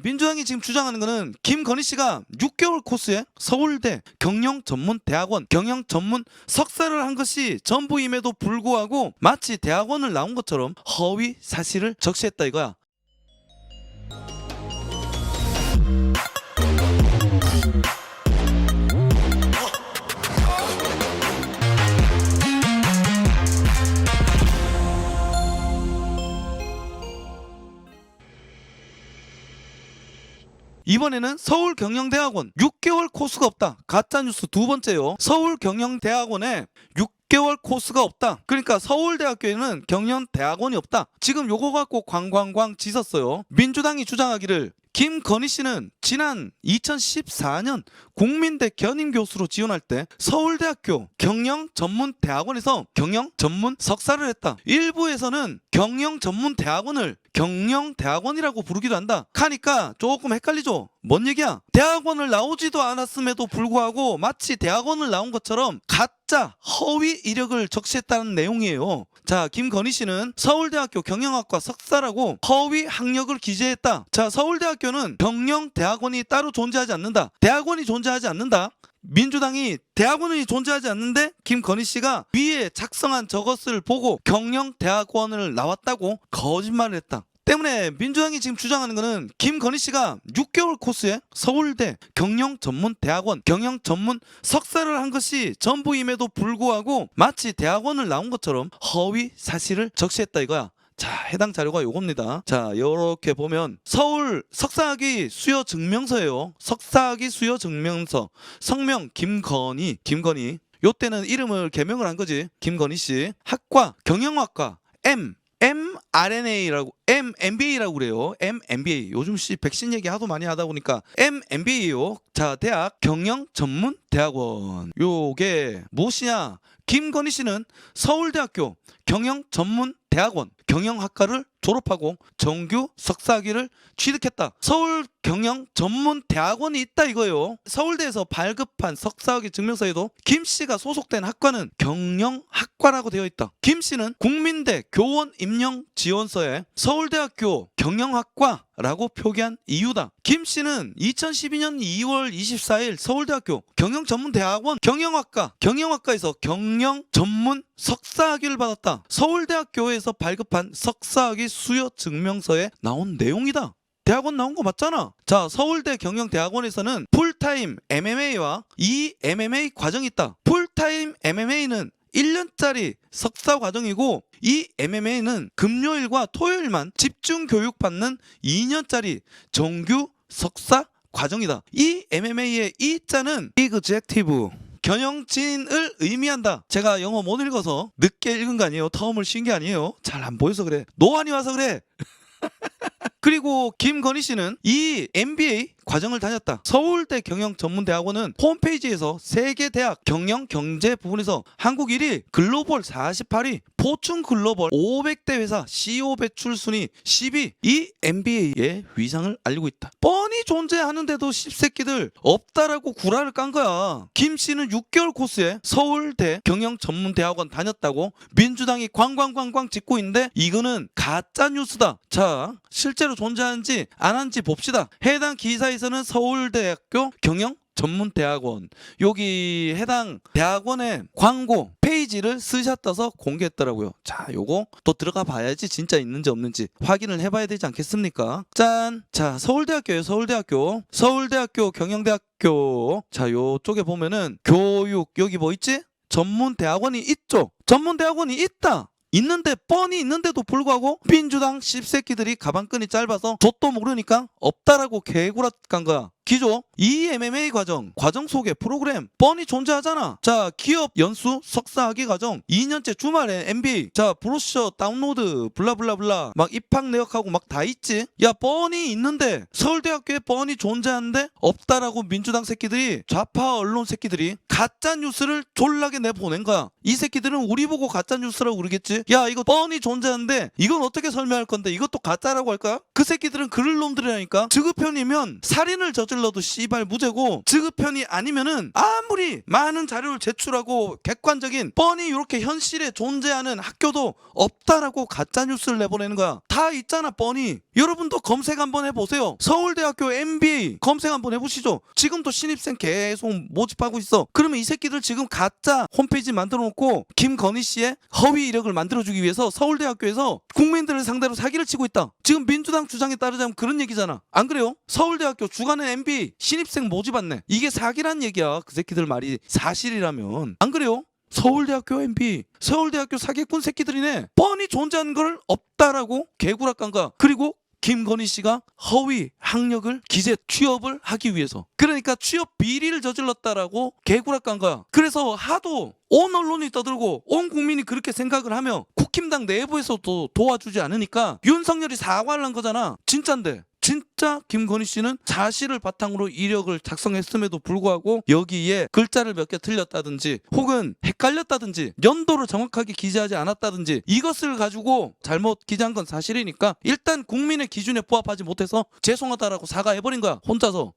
민주당이 지금 주장하는 거는 김건희 씨가 6개월 코스에 서울대 경영 전문 대학원 경영 전문 석사를 한 것이 전부임에도 불구하고 마치 대학원을 나온 것처럼 허위 사실을 적시했다 이거야. 이번에는 서울 경영대학원 6개월 코스가 없다. 가짜뉴스 두 번째요. 서울 경영대학원에 6개월 코스가 없다. 그러니까 서울대학교에는 경영대학원이 없다. 지금 요거 갖고 광광광 짖었어요. 민주당이 주장하기를 김건희 씨는 지난 2014년 국민대 견임 교수로 지원할 때 서울대학교 경영 전문 대학원에서 경영 전문 석사를 했다. 일부에서는 경영 전문 대학원을 경영 대학원이라고 부르기도 한다. 하니까 조금 헷갈리죠. 뭔 얘기야? 대학원을 나오지도 않았음에도 불구하고 마치 대학원을 나온 것처럼 가짜 허위 이력을 적시했다는 내용이에요. 자, 김건희 씨는 서울대학교 경영학과 석사라고 허위 학력을 기재했다. 자, 서울대학교는 경영대학원이 따로 존재하지 않는다. 대학원이 존재하지 않는다. 민주당이 대학원이 존재하지 않는데 김건희 씨가 위에 작성한 저것을 보고 경영 대학원을 나왔다고 거짓말을 했다. 때문에 민주당이 지금 주장하는 거는 김건희 씨가 6개월 코스에 서울대 경영 전문 대학원 경영 전문 석사를 한 것이 전부임에도 불구하고 마치 대학원을 나온 것처럼 허위 사실을 적시했다 이거야. 자, 해당 자료가 요겁니다. 자, 요렇게 보면 서울 석사학위 수여 증명서예요. 석사학위 수여 증명서. 성명 김건희, 김건희. 요 때는 이름을 개명을 한 거지. 김건희 씨. 학과 경영학과 M mRNA라고 mMBA라고 그래요. mMBA. 요즘 씨 백신 얘기 하도 많이 하다 보니까 mMBA요. 자, 대학 경영 전문 대학원. 요게 무엇이냐? 김건희 씨는 서울대학교 경영 전문 대학원 경영학과를 졸업하고 정규 석사학위를 취득했다. 서울 경영 전문 대학원이 있다 이거예요. 서울대에서 발급한 석사학위 증명서에도 김 씨가 소속된 학과는 경영학과라고 되어 있다. 김 씨는 국민대 교원 임용 지원서에 서울대학교 경영학과 라고 표기한 이유다. 김 씨는 2012년 2월 24일 서울대학교 경영전문대학원 경영학과 경영학과에서 경영 전문 석사학위를 받았다. 서울대학교에서 발급한 석사학위 수여 증명서에 나온 내용이다. 대학원 나온 거 맞잖아. 자, 서울대 경영대학원에서는 풀타임 MMA와 이 MMA 과정이 있다. 풀타임 MMA는 1년짜리 석사 과정이고 이 MMA는 금요일과 토요일만 집중 교육받는 2년짜리 정규 석사 과정이다. 이 MMA의 이 자는 executive 경영진을 의미한다. 제가 영어 못 읽어서 늦게 읽은 거 아니에요. 터움을 쉰 게 아니에요. 잘 안 보여서 그래. 노안이 와서 그래. 그리고 김건희 씨는 이 MBA 과정을 다녔다. 서울대 경영전문대학원은 홈페이지에서 세계 대학 경영 경제 부분에서 한국 1위, 글로벌 48위, 포춘 글로벌 500대 회사 CEO 배출 순위 10위 이 MBA의 위상을 알리고 있다. 뻔히 존재하는데도 씹새끼들 없다라고 구라를 깐 거야. 김 씨는 6개월 코스에 서울대 경영전문대학원 다녔다고 민주당이 광광광광 짓고 있는데 이거는 가짜 뉴스다. 자, 실제로 존재하는지 안 하는지 봅시다. 해당 기사에 서는 서울대학교 경영 전문대학원 여기 해당 대학원의 광고 페이지를 떠서 공개했더라고요. 자, 요거 또 들어가 봐야지 진짜 있는지 없는지 확인을 해봐야 되지 않겠습니까? 짠! 자, 서울대학교예요. 서울대학교. 서울대학교 경영대학교. 자, 요쪽에 보면은 교육 여기 뭐 있지? 전문대학원이 있죠. 전문대학원이 있다. 있는데 뻔히 있는데도 불구하고 민주당 씹새끼들이 가방끈이 짧아서 좆도 모르니까 없다라고 개구라 간 거야. 기조 이 MMA 과정 과정 소개 프로그램 뻔히 존재하잖아. 자 기업 연수 석사학위 과정 2년째 주말에 MBA 자 브로셔 다운로드 블라블라블라 막 입학 내역하고 막 다 있지. 야 뻔히 있는데 서울대학교에 뻔히 존재하는데 없다라고 민주당 새끼들이 좌파 언론 새끼들이 가짜 뉴스를 졸라게 내보낸 거야. 이 새끼들은 우리 보고 가짜 뉴스라고 그러겠지. 야 이거 뻔히 존재하는데 이건 어떻게 설명할 건데 이것도 가짜라고 할까? 그 새끼들은 그럴 놈들이라니까. 지급편이면 살인을 저질 저질러도 씨발 무죄고 지급편이 아니면은 아무리 많은 자료를 제출하고 객관적인 뻔히 이렇게 현실에 존재하는 학교도 없다라고 가짜 뉴스를 내보내는 거야. 다 있잖아 뻔히. 여러분도 검색 한번 해보세요. 서울대학교 MBA 검색 한번 해보시죠. 지금도 신입생 계속 모집하고 있어. 그러면 이 새끼들 지금 가짜 홈페이지 만들어 놓고 김건희 씨의 허위 이력을 만들어주기 위해서 서울대학교에서 국민들을 상대로 사기를 치고 있다. 지금 민주당 주장에 따르자면 그런 얘기잖아. 안 그래요? 서울대학교 주간에 MBA 신입생 모집했네. 이게 사기란 얘기야. 그 새끼들 말이 사실이라면. 안 그래요? 서울대학교 MB, 서울대학교 사기꾼 새끼들이네. 뻔히 존재하는 걸 없다라고 개구락간가. 그리고 김건희 씨가 허위 학력을 기재 취업을 하기 위해서 그러니까 취업 비리를 저질렀다라고 개구락간 거야 그래서 하도 온 언론이 떠들고 온 국민이 그렇게 생각을 하며 국힘당 내부에서도 도와주지 않으니까 윤석열이 사과를 한 거잖아 진짠데 진짜 김건희 씨는 사실을 바탕으로 이력을 작성했음에도 불구하고 여기에 글자를 몇 개 틀렸다든지 혹은 헷갈렸다든지 연도를 정확하게 기재하지 않았다든지 이것을 가지고 잘못 기재한 건 사실이니까 일단 국민의 기준에 부합하지 못해서 죄송하다라고 사과해버린 거야 혼자서